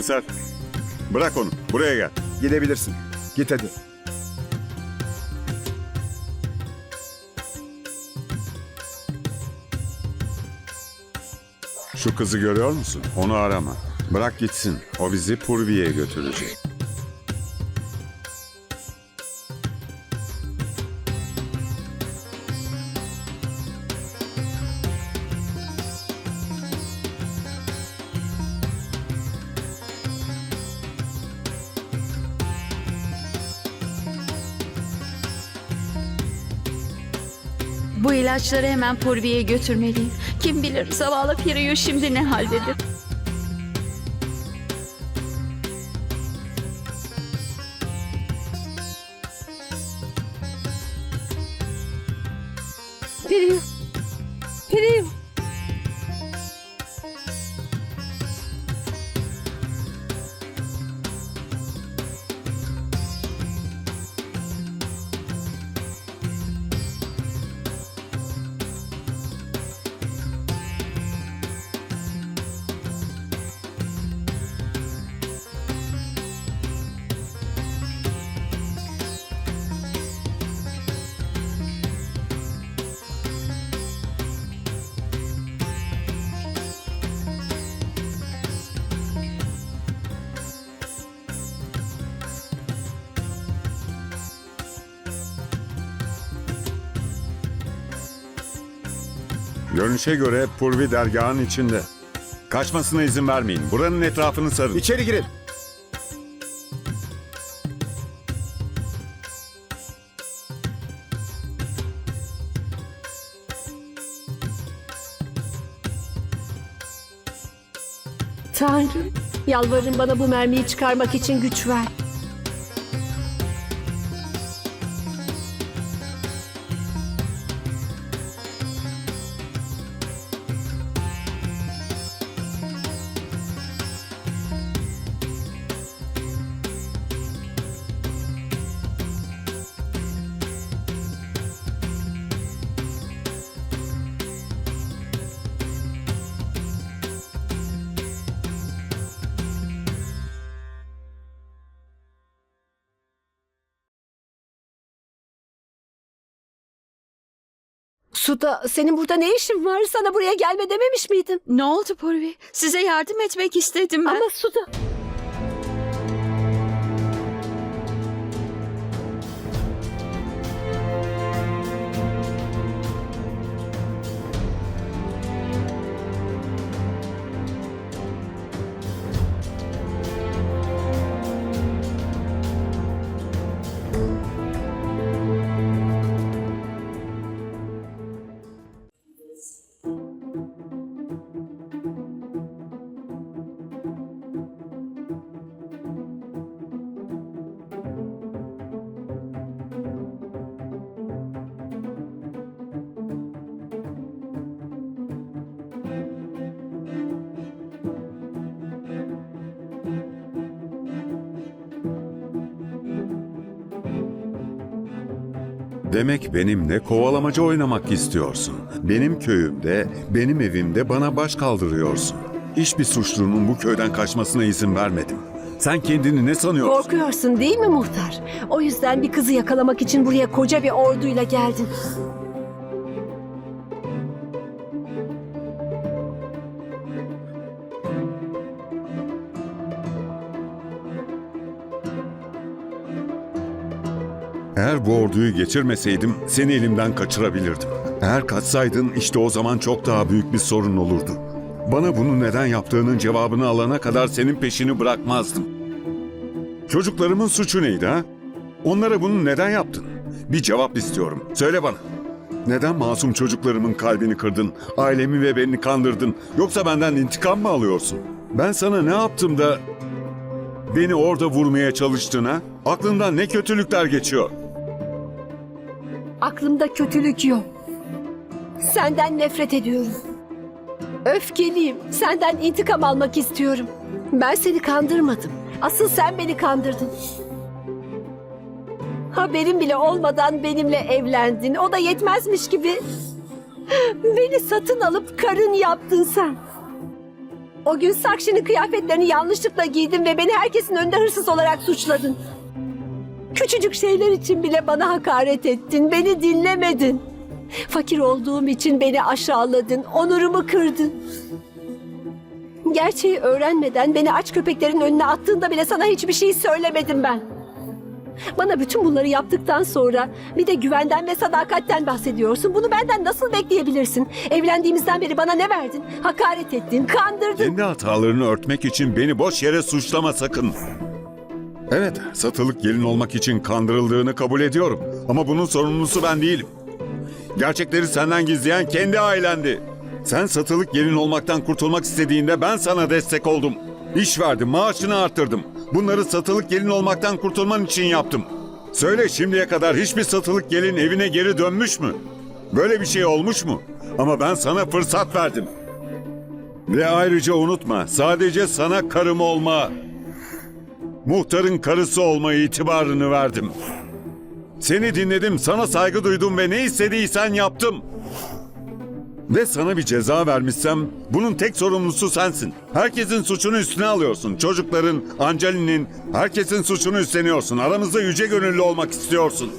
Komiser, bırak onu. Buraya gel. Gidebilirsin. Git hadi. Şu kızı görüyor musun? Onu arama. Bırak gitsin. O bizi Purvi'ye götürecek. Bu ilaçları hemen Purvi'ye götürmeliyim. Kim bilir zavallı Piriyu şimdi ne haldedir. Görünüşe göre Purvi dergahın içinde. Kaçmasına izin vermeyin. Buranın etrafını sarın. İçeri girin. Tanrım, yalvarırım bana bu mermiyi çıkarmak için güç ver. Suda, senin burada ne işin var? Sana buraya gelme dememiş miydim? Ne oldu Purvi? Size yardım etmek istedim ben. Ama Suda... Demek benimle kovalamacı oynamak istiyorsun. Benim köyümde, benim evimde bana baş kaldırıyorsun. Hiçbir suçlunun bu köyden kaçmasına izin vermedim. Sen kendini ne sanıyorsun? Korkuyorsun değil mi muhtar? O yüzden bir kızı yakalamak için buraya koca bir orduyla geldin. Bu orduyu geçirmeseydim seni elimden kaçırabilirdim. Eğer kaçsaydın işte o zaman çok daha büyük bir sorun olurdu. Bana bunu neden yaptığının cevabını alana kadar senin peşini bırakmazdım. Çocuklarımın suçu neydi ha? Onlara bunu neden yaptın? Bir cevap istiyorum. Söyle bana. Neden masum çocuklarımın kalbini kırdın, ailemi ve beni kandırdın, yoksa benden intikam mı alıyorsun? Ben sana ne yaptım da beni orada vurmaya çalıştın ha? Aklından ne kötülükler geçiyor? Aklımda kötülük yok. Senden nefret ediyorum. Öfkeliyim. Senden intikam almak istiyorum. Ben seni kandırmadım. Asıl sen beni kandırdın. Haberin bile olmadan benimle evlendin. O da yetmezmiş gibi beni satın alıp karın yaptın sen. O gün Sakşi'nin kıyafetlerini yanlışlıkla giydin ve beni herkesin önünde hırsız olarak suçladın. Küçücük şeyler için bile bana hakaret ettin, beni dinlemedin. Fakir olduğum için beni aşağıladın, onurumu kırdın. Gerçeği öğrenmeden beni aç köpeklerin önüne attığında bile sana hiçbir şey söylemedim ben. Bana bütün bunları yaptıktan sonra bir de güvenden ve sadakatten bahsediyorsun. Bunu benden nasıl bekleyebilirsin? Evlendiğimizden beri bana ne verdin? Hakaret ettin, kandırdın. Kendi hatalarını örtmek için beni boş yere suçlama sakın. Evet, satılık gelin olmak için kandırıldığını kabul ediyorum. Ama bunun sorumlusu ben değilim. Gerçekleri senden gizleyen kendi ailendi. Sen satılık gelin olmaktan kurtulmak istediğinde ben sana destek oldum. İş verdim, maaşını arttırdım. Bunları satılık gelin olmaktan kurtulman için yaptım. Söyle şimdiye kadar hiçbir satılık gelin evine geri dönmüş mü? Böyle bir şey olmuş mu? Ama ben sana fırsat verdim. Ve ayrıca unutma, sadece sana karım olma, muhtarın karısı olma itibarını verdim. Seni dinledim, sana saygı duydum ve ne istediysen yaptım. Ve sana bir ceza vermişsem bunun tek sorumlusu sensin. Herkesin suçunu üstüne alıyorsun. Çocukların, Angelin'in, herkesin suçunu üstleniyorsun. Aramızda yüce gönüllü olmak istiyorsun.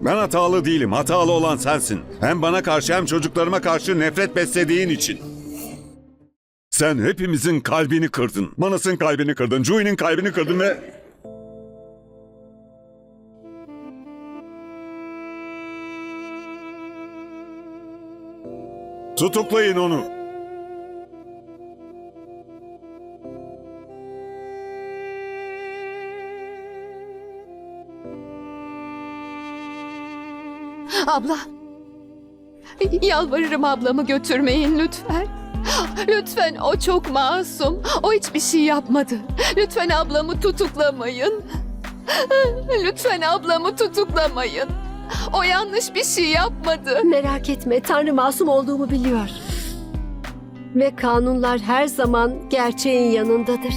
Ben hatalı değilim. Hatalı olan sensin. Hem bana karşı hem çocuklarıma karşı nefret beslediğin için. Sen hepimizin kalbini kırdın. Manas'ın kalbini kırdın. Jui'nin kalbini kırdın ve... Tutuklayın onu. Abla. Yalvarırım ablamı götürmeyin lütfen. Lütfen o çok masum. O hiçbir şey yapmadı. Lütfen ablamı tutuklamayın. Lütfen ablamı tutuklamayın. O yanlış bir şey yapmadı. Merak etme, Tanrı masum olduğumu biliyor. Ve kanunlar her zaman gerçeğin yanındadır.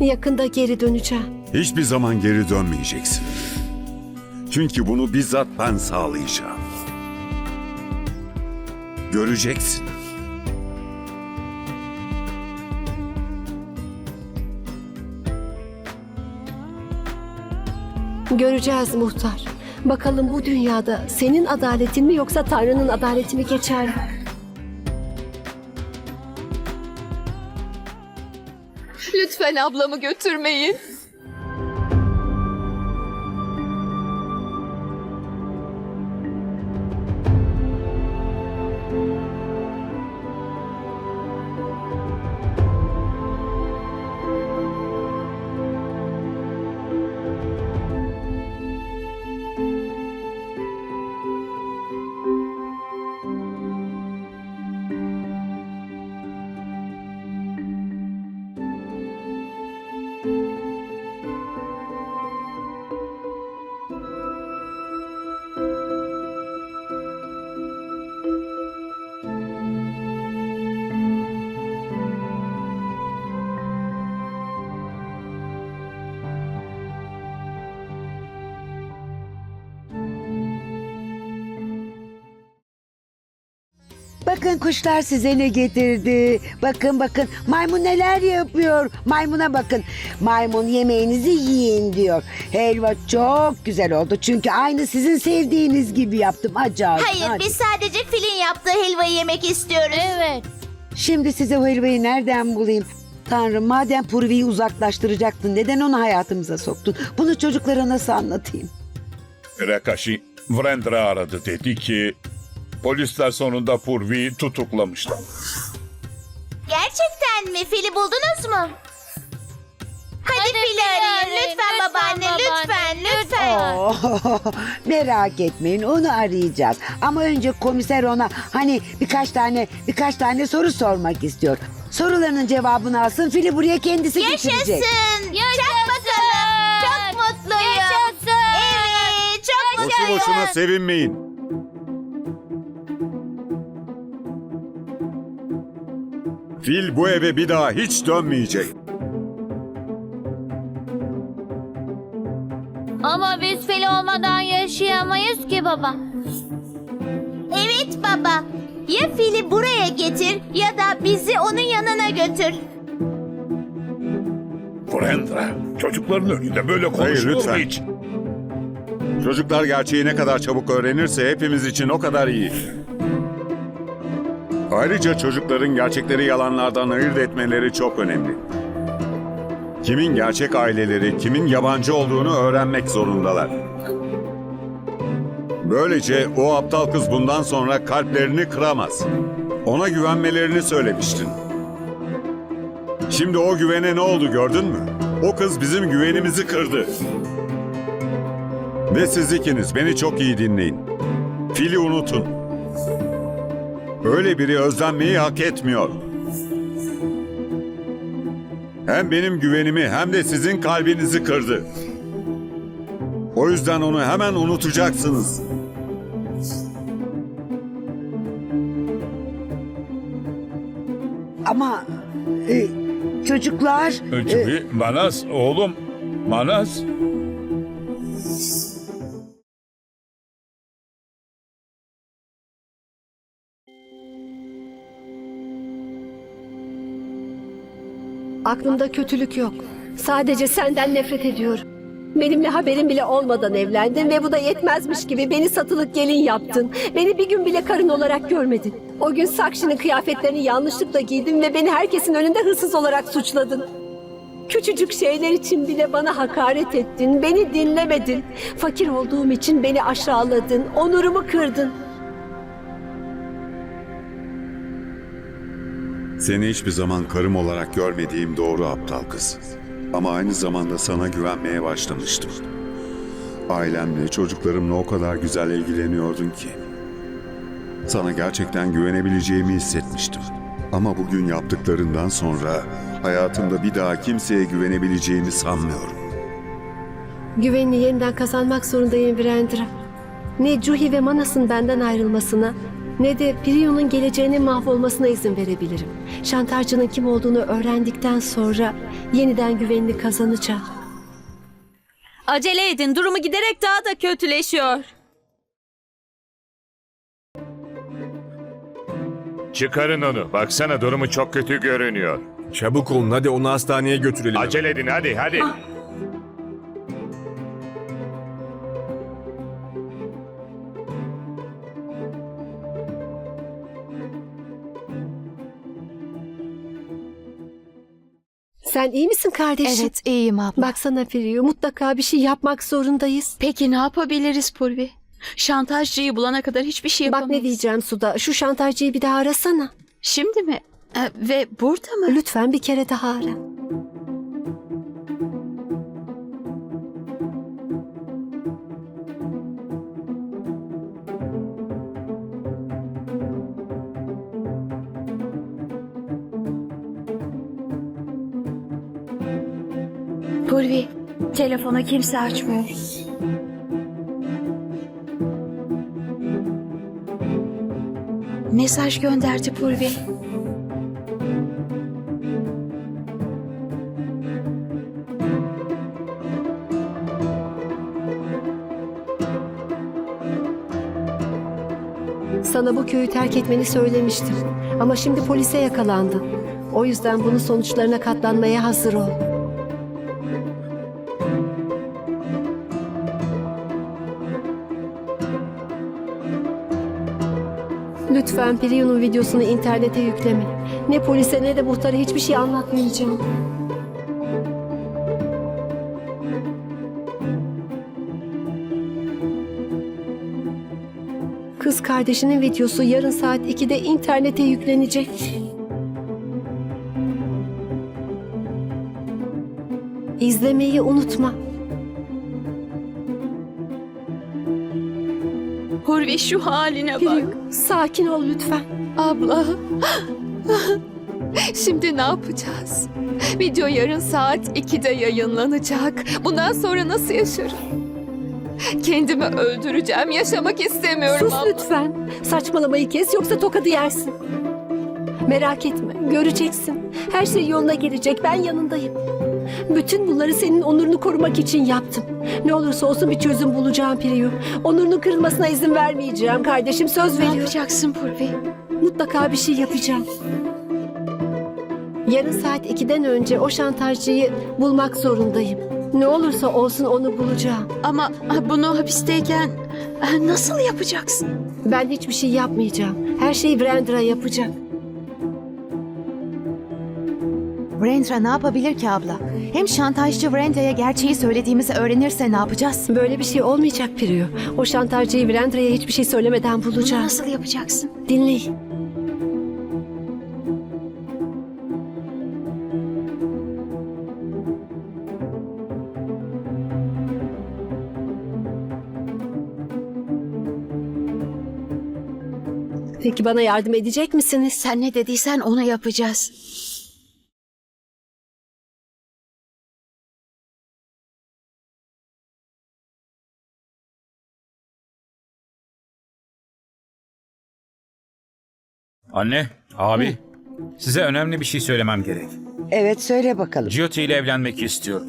Yakında geri döneceğim. Hiçbir zaman geri dönmeyeceksin. Çünkü bunu bizzat ben sağlayacağım. Göreceksin. Göreceğiz muhtar. Bakalım bu dünyada senin adaletin mi yoksa Tanrı'nın adaleti mi geçer mi? Lütfen ablamı götürmeyin. Bakın kuşlar size ne getirdi. Bakın bakın maymun neler yapıyor. Maymuna bakın. Maymun yemeğinizi yiyin diyor. Helva çok güzel oldu. Çünkü aynı sizin sevdiğiniz gibi yaptım. Acayip. Hayır acayip. biz sadece filin yaptığı helvayı yemek istiyoruz. Evet. Şimdi size o helvayı nereden bulayım? Tanrım madem Purvi'yi uzaklaştıracaktın neden onu hayatımıza soktun? Bunu çocuklara nasıl anlatayım? Rakashi Vrendra aradı dedi ki polisler sonunda Purvi'yi tutuklamışlar. Gerçekten mi? Fili buldunuz mu? Hadi, Fili arayın. Lütfen, babaanne, lütfen, lütfen. Oh, merak etmeyin onu arayacağız. Ama önce komiser ona hani birkaç tane birkaç tane soru sormak istiyor. Sorularının cevabını alsın Fili buraya kendisi getirecek. Yaşasın. Çak bakalım. Çok mutluyum. Yaşasın. Evet, çok Boşu mutluyum. boşuna sevinmeyin. Fil bu eve bir daha hiç dönmeyecek. Ama biz fil olmadan yaşayamayız ki baba. Evet baba. Ya fili buraya getir ya da bizi onun yanına götür. Vrendra, çocukların önünde böyle konuşulur mu lütfen. hiç? Çocuklar gerçeği ne kadar çabuk öğrenirse hepimiz için o kadar iyi. Ayrıca çocukların gerçekleri yalanlardan ayırt etmeleri çok önemli. Kimin gerçek aileleri, kimin yabancı olduğunu öğrenmek zorundalar. Böylece o aptal kız bundan sonra kalplerini kıramaz. Ona güvenmelerini söylemiştin. Şimdi o güvene ne oldu gördün mü? O kız bizim güvenimizi kırdı. Ve siz ikiniz beni çok iyi dinleyin. Fil'i unutun. Öyle biri özlenmeyi hak etmiyor. Hem benim güvenimi hem de sizin kalbinizi kırdı. O yüzden onu hemen unutacaksınız. Ama e, çocuklar... e, Çünkü Manas, oğlum, Manas. Aklımda kötülük yok. Sadece senden nefret ediyorum. Benimle haberin bile olmadan evlendin ve bu da yetmezmiş gibi beni satılık gelin yaptın. Beni bir gün bile karın olarak görmedin. O gün Sakşi'nin kıyafetlerini yanlışlıkla giydin ve beni herkesin önünde hırsız olarak suçladın. Küçücük şeyler için bile bana hakaret ettin, beni dinlemedin. Fakir olduğum için beni aşağıladın, onurumu kırdın. Seni hiçbir zaman karım olarak görmediğim doğru aptal kız. Ama aynı zamanda sana güvenmeye başlamıştım. Ailemle, çocuklarımla o kadar güzel ilgileniyordun ki. Sana gerçekten güvenebileceğimi hissetmiştim. Ama bugün yaptıklarından sonra hayatımda bir daha kimseye güvenebileceğimi sanmıyorum. Güvenini yeniden kazanmak zorundayım Virendra. Ne Juhi ve Manas'ın benden ayrılmasına ne de Priyu'nun geleceğinin mahvolmasına izin verebilirim. Şantajcının kim olduğunu öğrendikten sonra yeniden güvenini kazanacağım. Acele edin. Durumu giderek daha da kötüleşiyor. Çıkarın onu. Baksana durumu çok kötü görünüyor. Çabuk olun hadi onu hastaneye götürelim. Acele edin hadi hadi. Sen iyi misin kardeşim? Evet iyiyim abla. Baksana Priyu mutlaka bir şey yapmak zorundayız. Peki ne yapabiliriz Purvi? Şantajcıyı bulana kadar hiçbir şey Bak yapamayız. ne diyeceğim Suda. Şu şantajcıyı bir daha arasana. Şimdi mi? Ee, ve burada mı? Lütfen bir kere daha ara. Purvi, telefonu kimse açmıyor. Mesaj gönderdi Purvi. Sana bu köyü terk etmeni söylemiştim. Ama şimdi polise yakalandın. O yüzden bunun sonuçlarına katlanmaya hazır ol. Lütfen Priyu'nun videosunu internete yükleme. Ne polise ne de muhtara hiçbir şey anlatmayacağım. Kız kardeşinin videosu yarın saat 2'de internete yüklenecek. İzlemeyi unutma. Purvi şu haline bak. Priyu, sakin ol lütfen. Abla. Şimdi ne yapacağız? Video yarın saat 2'de yayınlanacak. Bundan sonra nasıl yaşarım? Kendimi öldüreceğim. Yaşamak istemiyorum Sus abla. lütfen. Saçmalamayı kes yoksa tokadı yersin. Merak etme, göreceksin. Her şey yoluna girecek, ben yanındayım. Bütün bunları senin onurunu korumak için yaptım. Ne olursa olsun bir çözüm bulacağım Priyu. Onurunun kırılmasına izin vermeyeceğim kardeşim, söz Ne veriyorum. yapacaksın Purvi? Mutlaka bir şey yapacağım. Yarın saat 2'den önce o şantajcıyı bulmak zorundayım. Ne olursa olsun onu bulacağım. Ama bunu hapisteyken nasıl yapacaksın? Ben hiçbir şey yapmayacağım. Her şeyi Brandra yapacak. Brenda ne yapabilir ki abla? Hem şantajcı Brenda'ya gerçeği söylediğimizi öğrenirse ne yapacağız? Böyle bir şey olmayacak Priyo. O şantajcıyı Brandra'ya hiçbir şey söylemeden Bunu bulacağım. nasıl yapacaksın? Dinleyin. Peki bana yardım edecek misiniz? Sen ne dediysen onu yapacağız. Anne, abi, size önemli bir şey söylemem gerek. Evet söyle bakalım. Jyoti ile evlenmek istiyorum.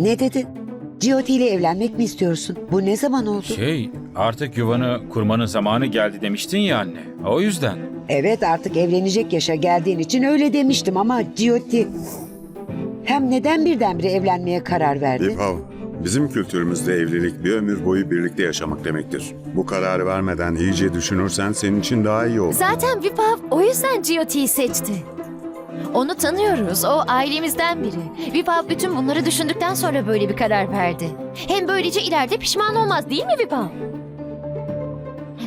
Ne dedin? Giotti ile evlenmek mi istiyorsun? Bu ne zaman oldu? Şey, artık yuvanı kurmanın zamanı geldi demiştin ya anne. O yüzden. Evet artık evlenecek yaşa geldiğin için öyle demiştim ama Giotti... Hem neden birdenbire evlenmeye karar verdi? Vipav, bizim kültürümüzde evlilik bir ömür boyu birlikte yaşamak demektir. Bu kararı vermeden iyice düşünürsen senin için daha iyi olur. Zaten Vipav o yüzden Jyoti'yi seçti. Onu tanıyoruz. O ailemizden biri. Vipav bütün bunları düşündükten sonra böyle bir karar verdi. Hem böylece ileride pişman olmaz değil mi Vipav?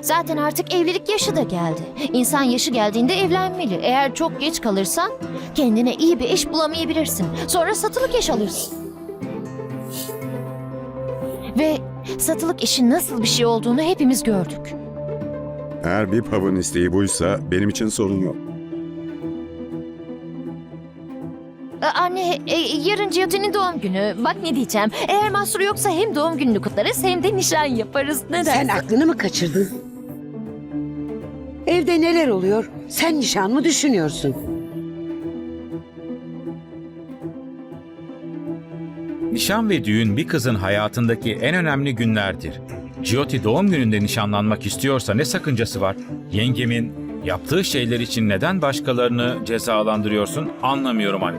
Zaten artık evlilik yaşı da geldi. İnsan yaşı geldiğinde evlenmeli. Eğer çok geç kalırsan kendine iyi bir eş bulamayabilirsin. Sonra satılık eş alırsın. Ve satılık işin nasıl bir şey olduğunu hepimiz gördük. Eğer Vipav'ın isteği buysa benim için sorun yok. Ee, Anne, e, yarın Cihat'ın doğum günü. Bak ne diyeceğim. Eğer mahsuru yoksa hem doğum gününü kutlarız hem de nişan yaparız. Ne dersin? Sen aklını mı kaçırdın? Evde neler oluyor? Sen nişan mı düşünüyorsun? Nişan ve düğün bir kızın hayatındaki en önemli günlerdir. Jyoti doğum gününde nişanlanmak istiyorsa ne sakıncası var? Yengemin yaptığı şeyler için neden başkalarını cezalandırıyorsun anlamıyorum anne.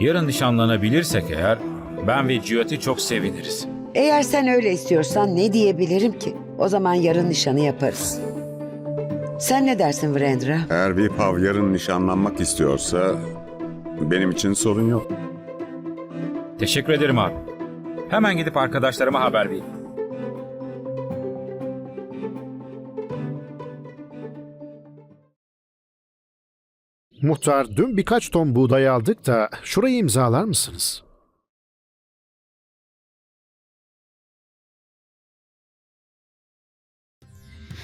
Yarın nişanlanabilirsek eğer ben ve Jyoti çok seviniriz. Eğer sen öyle istiyorsan ne diyebilirim ki? O zaman yarın nişanı yaparız. Sen ne dersin Vrendra? Eğer Vipav yarın nişanlanmak istiyorsa benim için sorun yok. Teşekkür ederim abi. Hemen gidip arkadaşlarıma haber vereyim. Muhtar dün birkaç ton buğday aldık da şurayı imzalar mısınız?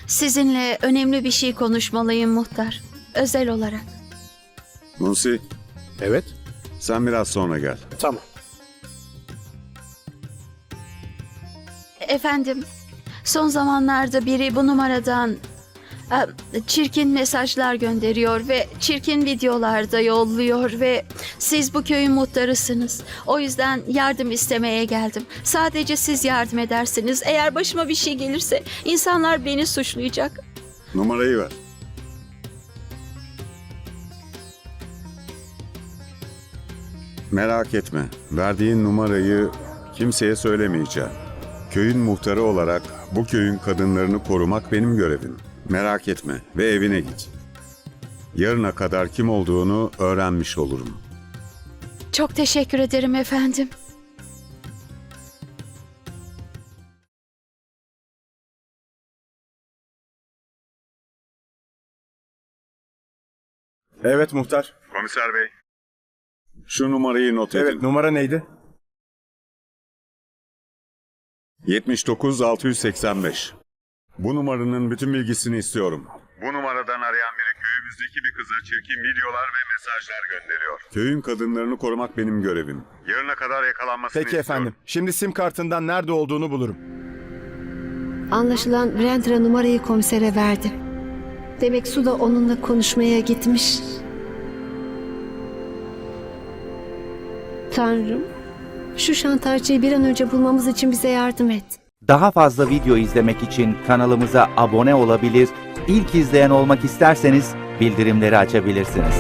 Sizinle önemli bir şey konuşmalıyım muhtar. Özel olarak. Musi, Evet. sen biraz sonra gel. Tamam. Efendim, son zamanlarda biri bu numaradan e, çirkin mesajlar gönderiyor ve çirkin videolar da yolluyor ve siz bu köyün muhtarısınız. O yüzden yardım istemeye geldim. Sadece siz yardım edersiniz. Eğer başıma bir şey gelirse insanlar beni suçlayacak. Numarayı ver. Merak etme. Verdiğin numarayı kimseye söylemeyeceğim. Köyün muhtarı olarak bu köyün kadınlarını korumak benim görevim. Merak etme ve evine git. Yarına kadar kim olduğunu öğrenmiş olurum. Çok teşekkür ederim efendim. Evet muhtar. Komiser bey. Şu numarayı not edin. Evet numara neydi? 79 685. Bu numaranın bütün bilgisini istiyorum. Bu numaradan arayan biri köyümüzdeki bir kıza çirkin videolar ve mesajlar gönderiyor. Köyün kadınlarını korumak benim görevim. Yarına kadar yakalanmasını Peki efendim. Şimdi sim kartından nerede olduğunu bulurum. Anlaşılan Brandra numarayı komisere verdi. Demek Su da onunla konuşmaya gitmiş. Tanrım, Şu şantajcıyı bir an önce bulmamız için bize yardım et. Daha fazla video izlemek için kanalımıza abone olabilir, ilk izleyen olmak isterseniz bildirimleri açabilirsiniz.